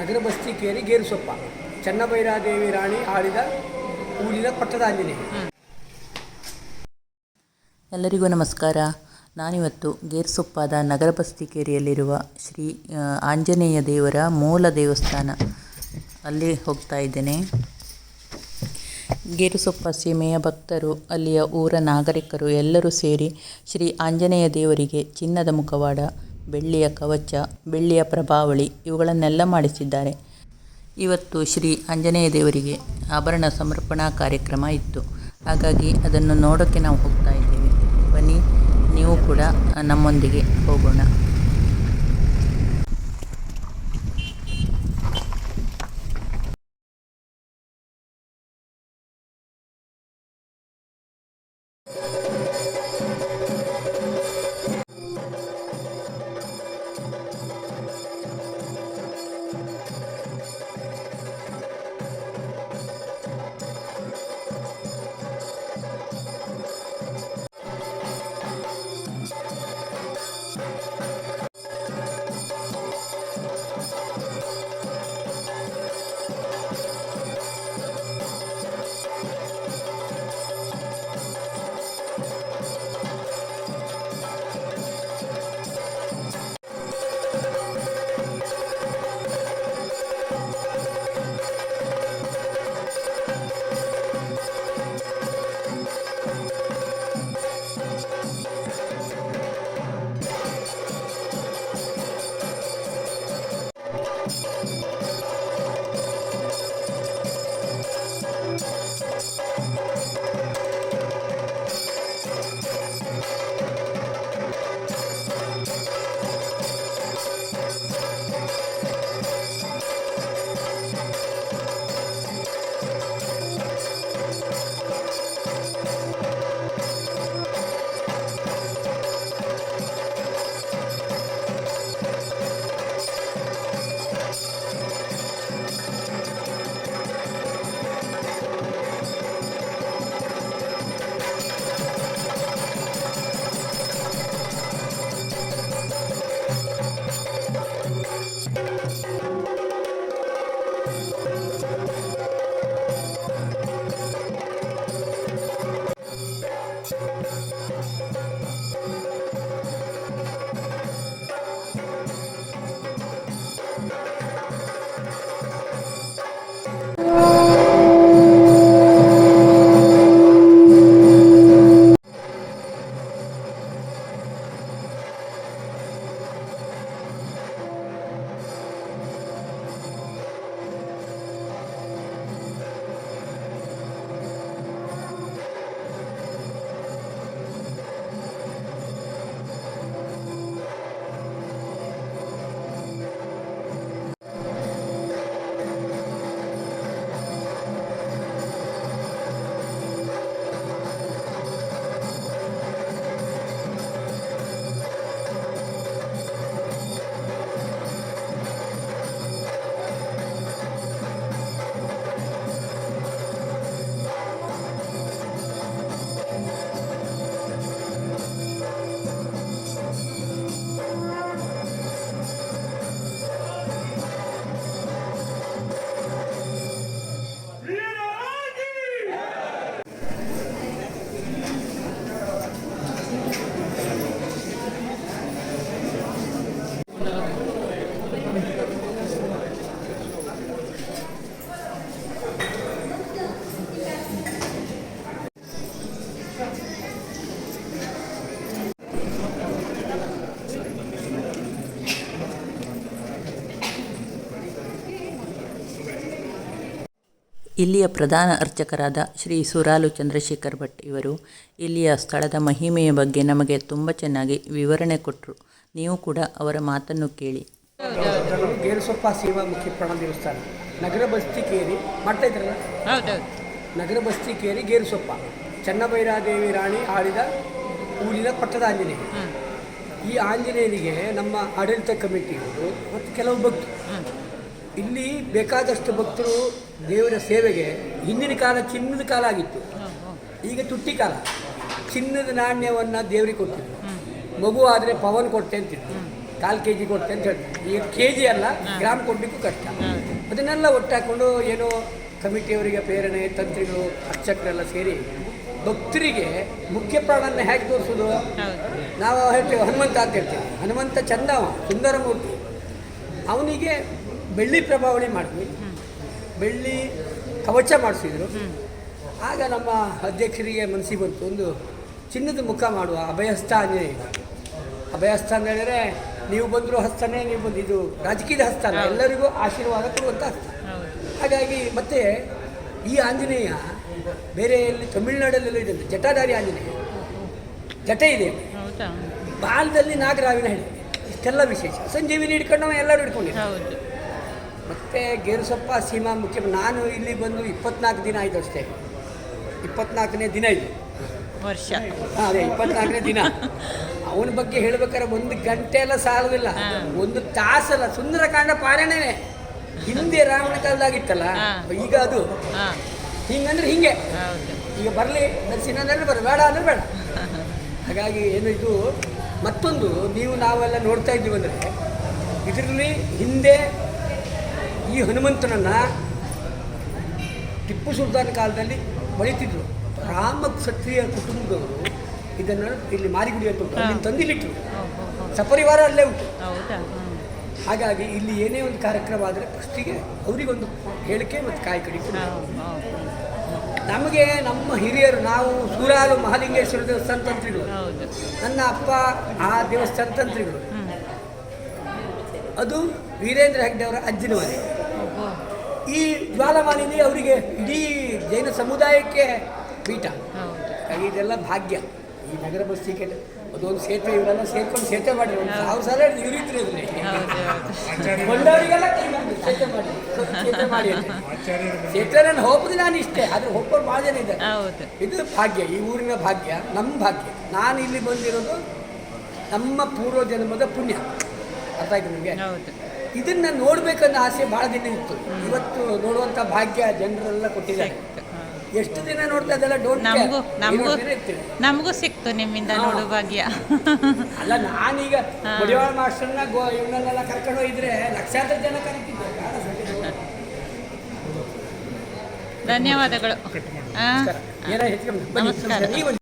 ನಗರ ಬಸ್ತಿ ಕೇರಿ ಗೇರುಸೊಪ್ಪ. ಚನ್ನಭೈರಾದೇವಿ ರಾಣಿ ಆಳಿದ ಊರಿನ ಪಟ್ಟದ ಎಲ್ಲರಿಗೂ ನಮಸ್ಕಾರ. ನಾನಿವತ್ತು ಗೇರ್ಸೊಪ್ಪಾದ ನಗರ ಬಸ್ತಿಕೇರಿಯಲ್ಲಿರುವ ಶ್ರೀ ಆಂಜನೇಯ ದೇವರ ಮೂಲ ದೇವಸ್ಥಾನ ಅಲ್ಲಿ ಹೋಗ್ತಾ ಇದ್ದೇನೆ. ಗೇರುಸೊಪ್ಪ ಸೀಮೆಯ ಭಕ್ತರು, ಅಲ್ಲಿಯ ಊರ ನಾಗರಿಕರು ಎಲ್ಲರೂ ಸೇರಿ ಶ್ರೀ ಆಂಜನೇಯ ದೇವರಿಗೆ ಚಿನ್ನದ ಮುಖವಾಡ ಬೆಳ್ಳಿಯ ಕವಚ, ಬೆಳ್ಳಿಯ ಪ್ರಭಾವಳಿ ಇವುಗಳನ್ನೆಲ್ಲ ಮಾಡಿಸಿದ್ದಾರೆ. ಇವತ್ತು ಶ್ರೀ ಆಂಜನೇಯ ದೇವರಿಗೆ ಆಭರಣ ಸಮರ್ಪಣಾ ಕಾರ್ಯಕ್ರಮ ಇತ್ತು. ಹಾಗಾಗಿ ಅದನ್ನು ನೋಡೋಕ್ಕೆ ನಾವು ಹೋಗ್ತಾ ಇದ್ದೇವೆ. ಬನ್ನಿ, ನೀವು ಕೂಡ ನಮ್ಮೊಂದಿಗೆ ಹೋಗೋಣ. ಇಲ್ಲಿಯ ಪ್ರಧಾನ ಅರ್ಚಕರಾದ ಶ್ರೀ ಸುರಾಲು ಚಂದ್ರಶೇಖರ್ ಭಟ್ ಇವರು ಇಲ್ಲಿಯ ಸ್ಥಳದ ಮಹಿಮೆಯ ಬಗ್ಗೆ ನಮಗೆ ತುಂಬ ಚೆನ್ನಾಗಿ ವಿವರಣೆ ಕೊಟ್ಟರು ನೀವು ಕೂಡ ಅವರ ಮಾತನ್ನು ಕೇಳಿ. ಗೇರುಸೊಪ್ಪ ಸೇವಾ ಮುಖ್ಯ ಪ್ರಾಣ ದೇವಸ್ಥಾನ. ನಗರ ಬಸ್ತಿ ಕೇರಿ ಮಾಡ್ತಾ ಇದ್ರಲ್ಲ? ನಗರ ಬಸ್ತಿ ಕೇರಿ ಗೇರುಸೊಪ್ಪ. ಚನ್ನಭೈರಾದೇವಿ ರಾಣಿ ಆಳಿದ ಊರಿನ ಪಟ್ಟದ ಆಂಜನೇಯ ಈ ಆಂಜನೇಯನಿಗೆ ನಮ್ಮ ಆಡಳಿತ ಕಮಿಟಿಯವರು ಮತ್ತು ಕೆಲವು ಭಕ್ತರು. ಇಲ್ಲಿ ಬೇಕಾದಷ್ಟು ಭಕ್ತರು ದೇವರ ಸೇವೆಗೆ ಹಿಂದಿನ ಕಾಲ ಚಿನ್ನದ ಕಾಲ ಆಗಿತ್ತು. ಈಗ ತುಟ್ಟಿ ಕಾಲ. ಚಿನ್ನದ ನಾಣ್ಯವನ್ನು ದೇವರಿಗೆ ಕೊಡ್ತಿದ್ರು. ಮಗು ಆದರೆ ಪವನ್ ಕೊಟ್ಟೆ ಅಂತಿದ್ರು. ಕಾಲು ಕೆ ಜಿ ಕೊಡ್ತೆ ಅಂತ ಹೇಳ್ತಾರೆ. ಈಗ ಕೆ ಜಿ ಅಲ್ಲ ಗ್ರಾಮ್ ಕೊಡಲಿಕ್ಕೂ ಕಷ್ಟ. ಅದನ್ನೆಲ್ಲ ಒಟ್ಟಾಕೊಂಡು ಏನೋ ಕಮಿಟಿಯವರಿಗೆ ಪ್ರೇರಣೆ ತಂತ್ರಿಗಳು ಅರ್ಚಕರೆಲ್ಲ ಸೇರಿ ಭಕ್ತರಿಗೆ ಮುಖ್ಯ ಪ್ರಾಣನ ಹೇಗೆ ತೋರಿಸೋದು? ನಾವು ಹೇಳ್ತೇವೆ ಹನುಮಂತ ಅಂತ ಹೇಳ್ತೇವೆ. ಹನುಮಂತ ಚಂದ ಸುಂದರ ಮೂರ್ತಿ ಅವನಿಗೆ ಬೆಳ್ಳಿ ಪ್ರಭಾವಳಿ ಮಾಡಿದ್ವಿ. ಬೆಳ್ಳಿ ಕವಚ ಮಾಡಿಸಿದ್ರು. ಆಗ ನಮ್ಮ ಅಧ್ಯಕ್ಷರಿಗೆ ಮನಸ್ಸಿಗೆ ಬಂತು ಒಂದು ಚಿನ್ನದ ಮುಖ ಮಾಡುವ ಅಭಯಸ್ಥ ಆಂಜನೇಯ ಅಭಯಸ್ಥ ಅಂತ ಹೇಳಿದ್ರೆ ನೀವು ಬಂದರೂ ಹಸ್ತನೇ ನೀವು ಬಂದು ಇದು ರಾಜಕೀಯದ ಹಸ್ತ ಅಲ್ಲ ಎಲ್ಲರಿಗೂ ಆಶೀರ್ವಾದ ಕೊಡುವಂಥ ಹಸ್ತ. ಹಾಗಾಗಿ ಮತ್ತೆ ಈ ಆಂಜನೇಯ ಬೇರೆ ಎಲ್ಲಿ ತಮಿಳುನಾಡಲ್ಲೆಲ್ಲ ಇದೆ ಜಟಾಧಾರಿ ಆಂಜನೇಯ. ಜಟೆ ಇದೆ. ಬಾಲದಲ್ಲಿ ನಾಗರಾವಿನ ಹೇಳಿ ಇಷ್ಟೆಲ್ಲ ವಿಶೇಷ. ಸಂಜೀವಿನಿ ಹಿಡ್ಕೊಂಡು ಎಲ್ಲರೂ ಹಿಡ್ಕೊಂಡಿದ್ದಾರೆ ಹೌದು. ಮತ್ತು ಗೇರುಸೊಪ್ಪ ಸೀಮಾ ಮುಖ್ಯ ನಾನು ಇಲ್ಲಿ ಬಂದು ಇಪ್ಪತ್ನಾಲ್ಕು ದಿನ ಆಯಿತು ಅಷ್ಟೇ. ಇಪ್ಪತ್ನಾಲ್ಕನೇ ದಿನ ಇದು. ವರ್ಷ. ಹಾಂ ಅದೇ ಇಪ್ಪತ್ನಾಲ್ಕನೇ ದಿನ. ಅವನ ಬಗ್ಗೆ ಹೇಳ್ಬೇಕಾದ್ರೆ ಒಂದು ಗಂಟೆ ಎಲ್ಲ ಸಾಲವಿಲ್ಲ. ಒಂದು ತಾಸಲ್ಲ ಸುಂದರಕಾಂಡ ಪಾರಾಯಣನೇ. ಹಿಂದೆ ರಾವಣ ಕಾಲದಾಗಿತ್ತಲ್ಲ. ಈಗ ಅದು. ಹಿಂಗಂದ್ರೆ ಹಿಂಗೆ. ಈಗ ಬರಲಿ ಅಂದ್ರೆ ಬರ ಬೇಡ ಅಂದ್ರೆ ಬೇಡ. ಹಾಗಾಗಿ ಏನು ಇದು ಮತ್ತೊಂದು ನೀವು ನಾವೆಲ್ಲ ನೋಡ್ತಾ ಇದ್ದೀವಿ ಅಂದರೆ ಇದರಲ್ಲಿ ಹಿಂದೆ ಈ ಹನುಮಂತನನ್ನು ಟಿಪ್ಪು ಸುಲ್ತಾನ್ ಕಾಲದಲ್ಲಿ ಬಳಿತಿದ್ರು. ರಾಮ ಕ್ಷತ್ರಿಯ ಕುಟುಂಬದವರು ಇದನ್ನು ಇಲ್ಲಿ ಮಾರಿಗುಡಿ ಅಂತ ಉಂಟು. ಅಲ್ಲಿ ತಂದಿಲ್ಲಿಟ್ರು. ಸಪರಿವಾರ ಅಲ್ಲೇ ಉಂಟು. ಹಾಗಾಗಿ ಇಲ್ಲಿ ಏನೇ ಒಂದು ಕಾರ್ಯಕ್ರಮ ಆದರೆ ಫಸ್ಟಿಗೆ ಅವರಿಗೊಂದು ಹೇಳಿಕೆ ಮತ್ತು ಕಾಯಿ ಕಡಿ. ನಮಗೆ ನಮ್ಮ ಹಿರಿಯರು ನಾವು ಸೂರಾಲು ಮಹಾಲಿಂಗೇಶ್ವರ ದೇವಸ್ಥಾನ ತಂತ್ರಿಗಳು ನನ್ನ ಅಪ್ಪ ಆ ದೇವಸ್ಥಾನ ತಂತ್ರಿಗಳು ಅದು ವೀರೇಂದ್ರ ಹೆಗ್ಡೆ ಅವರ ಅಜ್ಜಿನ ಮನೆ. ಈ ಜ್ವಾಲಮಾಲಿನಿ ಅವರಿಗೆ ಇಡೀ ಜೈನ ಸಮುದಾಯಕ್ಕೆ ಪೀಠ. ಹಾಗಾಗಿ ಇದೆಲ್ಲ ಭಾಗ್ಯ. ಈ ನಗರ ಟಿಕೆಟ್ ಅದೊಂದು ಸೇತುವೆ ಇವರೆಲ್ಲ ಸೇರ್ಕೊಂಡು ಸೇತುವೆ ಮಾಡಿ ಒಂದು ಸಾವಿರ ಸಲ ನಿವೃತ್ತಿ ಕೊಂಡವರಿಗೆಲ್ಲ ಸೇತುವೆ ಮಾಡಿ ಸೇತುವೆ ಮಾಡಿ ಸೇತುವೆ ನಾನು ಹೋಗುದು ನಾನು ಇಷ್ಟೇ ಆದ್ರೆ ಹೋಗೋರು ಭಾಳ ಜನ ಇದ್ದಾರೆ. ಹೌದು. ಇದು ಭಾಗ್ಯ ಈ ಊರಿನ ಭಾಗ್ಯ ನಮ್ಮ ಭಾಗ್ಯ. ನಾನು ಇಲ್ಲಿ ಬಂದಿರೋದು ನಮ್ಮ ಪೂರ್ವ ಜನ್ಮದ ಪುಣ್ಯ. ಅರ್ಥ ಆಯ್ತು ನಿಮಗೆ? ಹೌದು. ಇದನ್ನ ನೋಡ್ಬೇಕನ್ನ ಆಸೆ ಭಾಳ ದಿನ ಇತ್ತು. ಇವತ್ತು ನೋಡುವಂತ ಭಾಗ್ಯ ಜನರೆಲ್ಲ ಕೊಟ್ಟಿದ್ದಾರೆ. ಎಷ್ಟು ದಿನ ನೋಡ್ತಾ ಇದೆಲ್ಲ ಡೋಂಟ್ ನಮಗೂ ನಮಗೂ ನಮಗೂ ಸಿಕ್ತು ನಿಮ್ಮಿಂದ ನೋಡೋ ಭಾಗ್ಯ. ಅಲ್ಲ ನಾನೀಗ ಈಗ ಮುಡಿವಾಳ ಮಾಸ್ಟರ್ನ ಗೋ ಇವನ್ನೆಲ್ಲ ಕರ್ಕೊಂಡು ಹೋಗಿದ್ರೆ ಲಕ್ಷಾಂತರ ಜನ ಕರೀತಿದ್ದೆ ಧನ್ಯವಾದಗಳು. ಸರ್. ಧನ್ಯವಾದಗಳು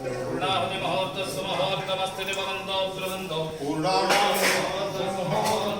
पूर्णाहुति महोत्तस्व महोत्तमस्ति बन्धौ सुबन्धौ पूर्णाहुति महोत्तस्व महोत्तम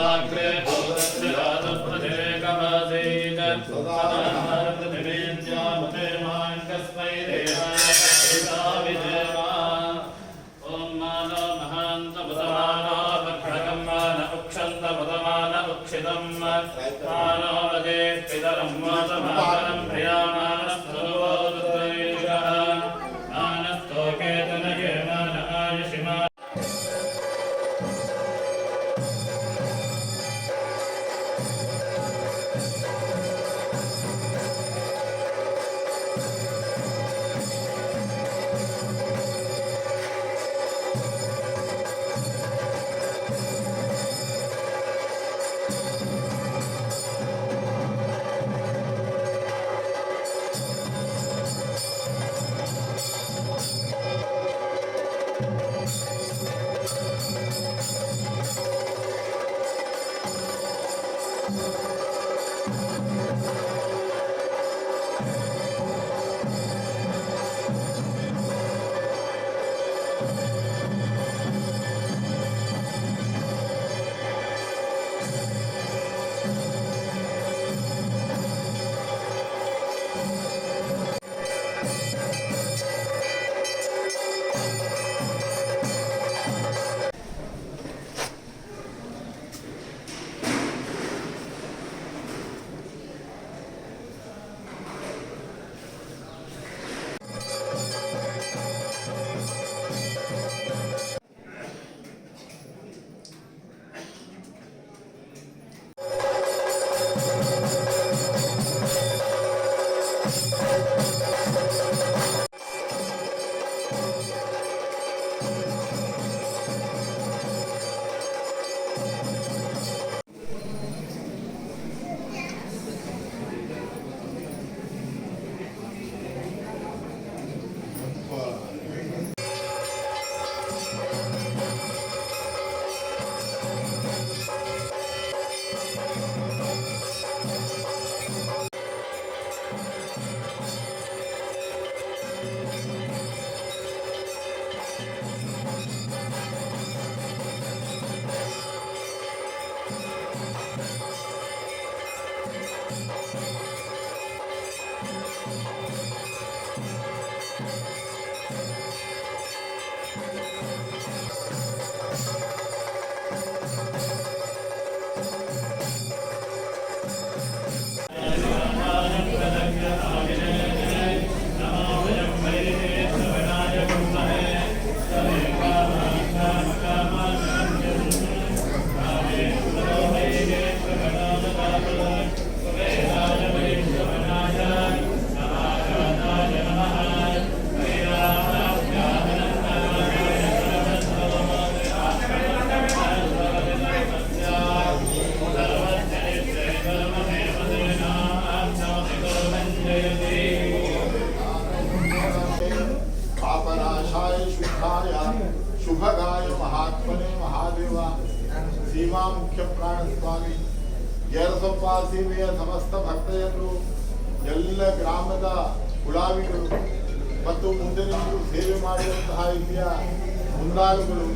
సదాగ్రే భూరత్రిరాజప్రదేకమాసీత సదాహారపృథివీద్యామతే మాంకస్మై దేవాయ ఓం మానో మహాంత ఉక్షితం పితరం మాతమాతరం ಸೀಮೆಯ ಸಮಸ್ತ ಭಕ್ತೆಯರು ಎಲ್ಲ ಗ್ರಾಮದ ಗುಲಾಬಿಗಳು ಮತ್ತು ಮುಂದೆ ನಿಂತು ಸೇವೆ ಮಾಡುವಂತಹ ಇಲ್ಲಿಯ ಮುಂದಾಳುಗಳು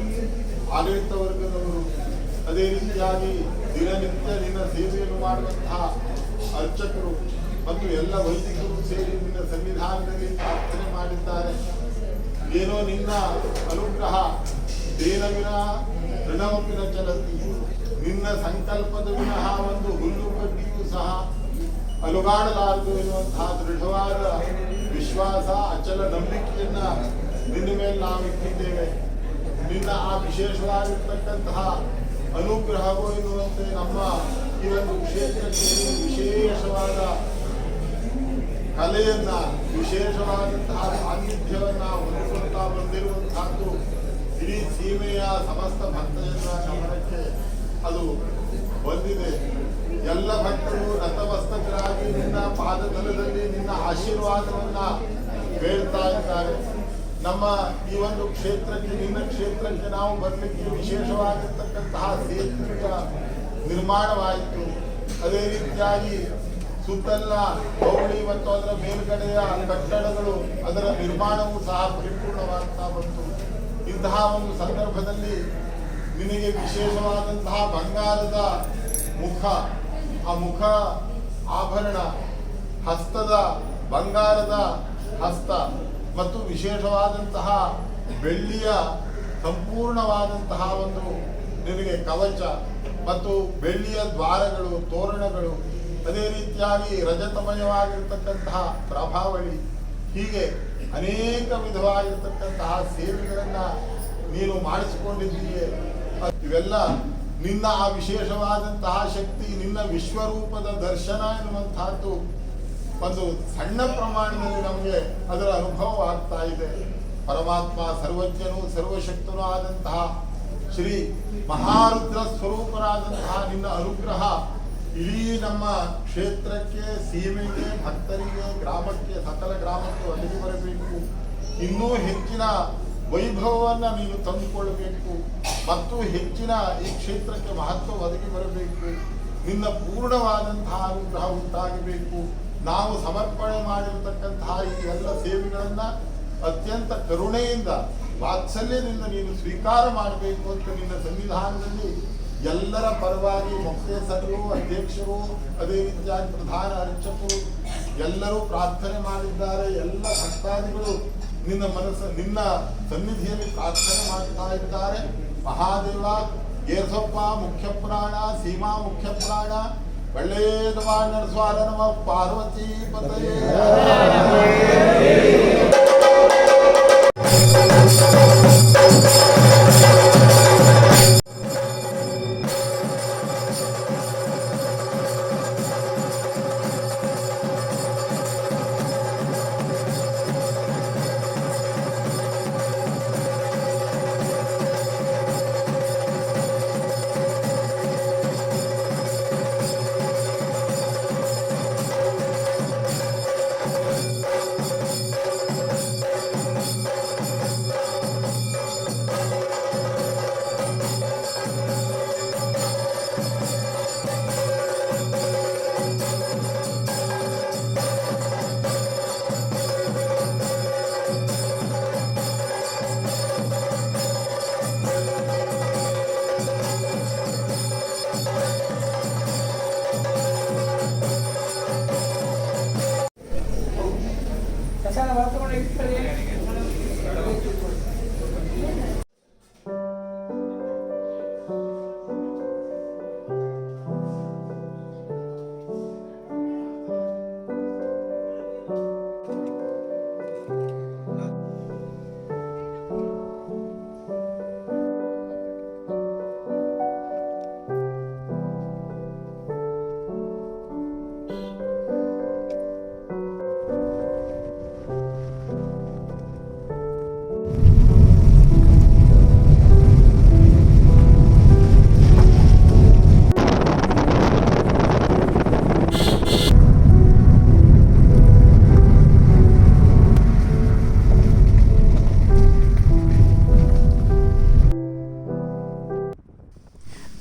ಆಡಳಿತ ವರ್ಗದವರು ಅದೇ ರೀತಿಯಾಗಿ ದಿನನಿತ್ಯ ನಿನ್ನ ಸೇವೆಯನ್ನು ಮಾಡುವಂತಹ ಅರ್ಚಕರು ಮತ್ತು ಎಲ್ಲ ವೈದಿಕರು ಸೇರಿ ನಿನ್ನ ಸನ್ನಿಧಾನದಲ್ಲಿ ಪ್ರಾರ್ಥನೆ ಮಾಡಿದ್ದಾರೆ. ಏನೋ ನಿನ್ನ ಅನುಗ್ರಹ ದೇನವಿನ ಋಣವಿನ ಚಲತಿ. ನಿನ್ನ ಸಂಕಲ್ಪದ ವಿನಃ ಒಂದು ಹುಲ್ಲು ಕಡ್ಡಿಯೂ ಸಹ ಅಲುಗಾಡಲಾರದು ಎನ್ನುವಂತಹ ದೃಢವಾದ ವಿಶ್ವಾಸ, ಅಚಲ ನಂಬಿಕೆಯನ್ನ ನಿನ್ನ ಮೇಲೆ ನಾವು ಇಟ್ಟಿದ್ದೇವೆ. ನಿನ್ನ ಆ ವಿಶೇಷವಾಗಿರ್ತಕ್ಕಂತಹ ಅನುಗ್ರಹವೋ ಎನ್ನುವಂತೆ ನಮ್ಮ ಈ ಒಂದು ಕ್ಷೇತ್ರಕ್ಕೆ ವಿಶೇಷವಾದ ಕಲೆಯನ್ನ ವಿಶೇಷವಾದಂತಹ ಸಾನ್ನಿಧ್ಯವನ್ನ ಹೊಂದಿಕೊಳ್ತಾ ಬಂದಿರುವಂತಹದ್ದು ಇಡೀ ಸೀಮೆಯ ಸಮಸ್ತ ಭಕ್ತಜನ ಗಮನಕ್ಕೆ ಅದು ಬಂದಿದೆ. ಎಲ್ಲ ಭಕ್ತರು ರಥವಸ್ತಕರಾಗಿ ನಿನ್ನ ಪಾದತಲದಲ್ಲಿ ನಿನ್ನ ಆಶೀರ್ವಾದವನ್ನ ಬೇಡ್ತಾ ಇದ್ದಾರೆ. ನಮ್ಮ ಈ ಒಂದು ಕ್ಷೇತ್ರಕ್ಕೆ, ನಿನ್ನ ಕ್ಷೇತ್ರಕ್ಕೆ ನಾವು ಬರಲಿಕ್ಕೆ ವಿಶೇಷವಾಗಿರ್ತಕ್ಕಂತಹ ಸೇತುವೆಯ ನಿರ್ಮಾಣವಾಯಿತು. ಅದೇ ರೀತಿಯಾಗಿ ಸುತ್ತಲ್ಲ ಗೌಳಿ ಮತ್ತು ಅದರ ಮೇಲ್ಗಡೆಯ ಕಟ್ಟಡಗಳು, ಅದರ ನಿರ್ಮಾಣವೂ ಸಹ ಪರಿಪೂರ್ಣವಾಗ್ತಾ ಬಂತು. ಇಂತಹ ಒಂದು ಸಂದರ್ಭದಲ್ಲಿ ನಿನಗೆ ವಿಶೇಷವಾದಂತಹ ಬಂಗಾರದ ಮುಖ, ಆ ಮುಖ ಆಭರಣ, ಹಸ್ತದ ಬಂಗಾರದ ಹಸ್ತ ಮತ್ತು ವಿಶೇಷವಾದಂತಹ ಬೆಳ್ಳಿಯ ಸಂಪೂರ್ಣವಾದಂತಹ ಒಂದು ನಿನಗೆ ಕವಚ ಮತ್ತು ಬೆಳ್ಳಿಯ ದ್ವಾರಗಳು, ತೋರಣಗಳು, ಅದೇ ರೀತಿಯಾಗಿ ರಜತಮಯವಾಗಿರ್ತಕ್ಕಂತಹ ಪ್ರಭಾವಳಿ, ಹೀಗೆ ಅನೇಕ ವಿಧವಾಗಿರ್ತಕ್ಕಂತಹ ಸೇವೆಗಳನ್ನು ನೀನು ಮಾಡಿಸಿಕೊಂಡಿದ್ದೀಯೆ. ಇವೆಲ್ಲ ನಿನ್ನ ಆ ವಿಶೇಷವಾದಂತಹ ಶಕ್ತಿ, ನಿನ್ನ ವಿಶ್ವರೂಪದ ದರ್ಶನ ಎನ್ನುವಂತಹದ್ದು ಒಂದು ಸಣ್ಣ ಪ್ರಮಾಣದಲ್ಲಿ ನಮಗೆ ಅದರ ಅನುಭವ ಆಗ್ತಾ ಇದೆ. ಪರಮಾತ್ಮ ಸರ್ವಜ್ಞನು ಸರ್ವಶಕ್ತನೂ ಆದಂತಹ ಶ್ರೀ ಮಹಾರುದ್ರ ಸ್ವರೂಪರಾದಂತಹ ನಿನ್ನ ಅನುಗ್ರಹ ಇಡೀ ನಮ್ಮ ಕ್ಷೇತ್ರಕ್ಕೆ, ಸೀಮೆಗೆ, ಭಕ್ತರಿಗೆ, ಗ್ರಾಮಕ್ಕೆ, ಸಕಲ ಗ್ರಾಮಕ್ಕೆ ಒದಗಿ ಬರಬೇಕು. ಇನ್ನೂ ಹೆಚ್ಚಿನ ವೈಭವವನ್ನು ನೀನು ತಂದುಕೊಳ್ಳಬೇಕು ಮತ್ತು ಹೆಚ್ಚಿನ ಈ ಕ್ಷೇತ್ರಕ್ಕೆ ಮಹತ್ವ ಒದಗಿ ಬರಬೇಕು. ನಿನ್ನ ಪೂರ್ಣವಾದಂತಹ ಅನುಗ್ರಹ ಉಂಟಾಗಬೇಕು. ನಾವು ಸಮರ್ಪಣೆ ಮಾಡಿರತಕ್ಕಂತಹ ಈ ಎಲ್ಲ ಸೇವೆಗಳನ್ನು ಅತ್ಯಂತ ಕರುಣೆಯಿಂದ, ವಾತ್ಸಲ್ಯದಿಂದ ನೀನು ಸ್ವೀಕಾರ ಮಾಡಬೇಕು ಅಂತ ನಿನ್ನ ಸಂವಿಧಾನದಲ್ಲಿ ಎಲ್ಲರ ಪರವಾಗಿ ಮುಖ್ಯಸ್ಥರು ಅಧ್ಯಕ್ಷರು, ಅದೇ ರೀತಿಯಾಗಿ ಪ್ರಧಾನ ಅರ್ಚಕರು ಎಲ್ಲರೂ ಪ್ರಾರ್ಥನೆ ಮಾಡಿದ್ದಾರೆ. ಎಲ್ಲ ಭಕ್ತಾದಿಗಳು ನಿನ್ನ ಮನಸ್ಸು, ನಿನ್ನ ಸನ್ನಿಧಿಯಲ್ಲಿ ಪ್ರಾರ್ಥನೆ ಮಾಡ್ತಾ ಇದ್ದಾರೆ. ಮಹಾದೇವ, ಏರ್ಸಪ್ಪ ಮುಖ್ಯ ಪ್ರಾಣ ಸೀಮಾ ಮುಖ್ಯ ಪ್ರಾಣ ಒಳ್ಳೆಯದವಾ ಪಾರ್ವತಿ ಪತಯೇ.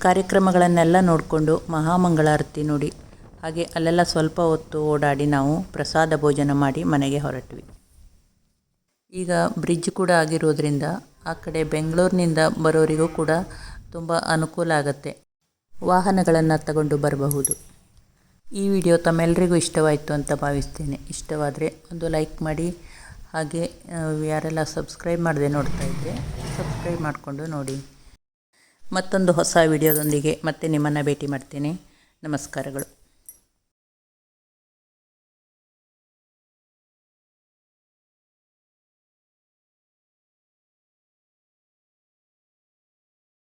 ಕಾರ್ಯಕ್ರಮಗಳನ್ನೆಲ್ಲ ನೋಡಿಕೊಂಡು ಮಹಾಮಂಗಳಾರತಿ ನೋಡಿ. ಹಾಗೆ ಅಲ್ಲೆಲ್ಲ ಸ್ವಲ್ಪ ಹೊತ್ತು ಓಡಾಡಿ ನಾವು ಪ್ರಸಾದ ಭೋಜನ ಮಾಡಿ ಮನೆಗೆ ಹೊರಟ್ವಿ. ಈಗ ಬ್ರಿಡ್ಜ್ ಕೂಡ ಆಗಿರೋದ್ರಿಂದ ಆ ಕಡೆ ಬೆಂಗಳೂರಿನಿಂದ ಬರೋರಿಗೂ ಕೂಡ ತುಂಬ ಅನುಕೂಲ ಆಗುತ್ತೆ. ವಾಹನಗಳನ್ನು ತಗೊಂಡು ಬರಬಹುದು. ಈ ವಿಡಿಯೋ ತಮ್ಮೆಲ್ಲರಿಗೂ ಇಷ್ಟವಾಯಿತು ಅಂತ ಭಾವಿಸ್ತೇನೆ. ಇಷ್ಟವಾದರೆ ಒಂದು ಲೈಕ್ ಮಾಡಿ. ಹಾಗೆ ಯಾರೆಲ್ಲ ಸಬ್ಸ್ಕ್ರೈಬ್ ಮಾಡದೆ ನೋಡ್ತಾ ಇದ್ದರೆ ಸಬ್ಸ್ಕ್ರೈಬ್ ಮಾಡಿಕೊಂಡು ನೋಡಿ. ಮತ್ತೊಂದು ಹೊಸ ವಿಡಿಯೋದೊಂದಿಗೆ ಮತ್ತೆ ನಿಮ್ಮನ್ನು ಭೇಟಿ ಮಾಡ್ತೀನಿ. ನಮಸ್ಕಾರಗಳು.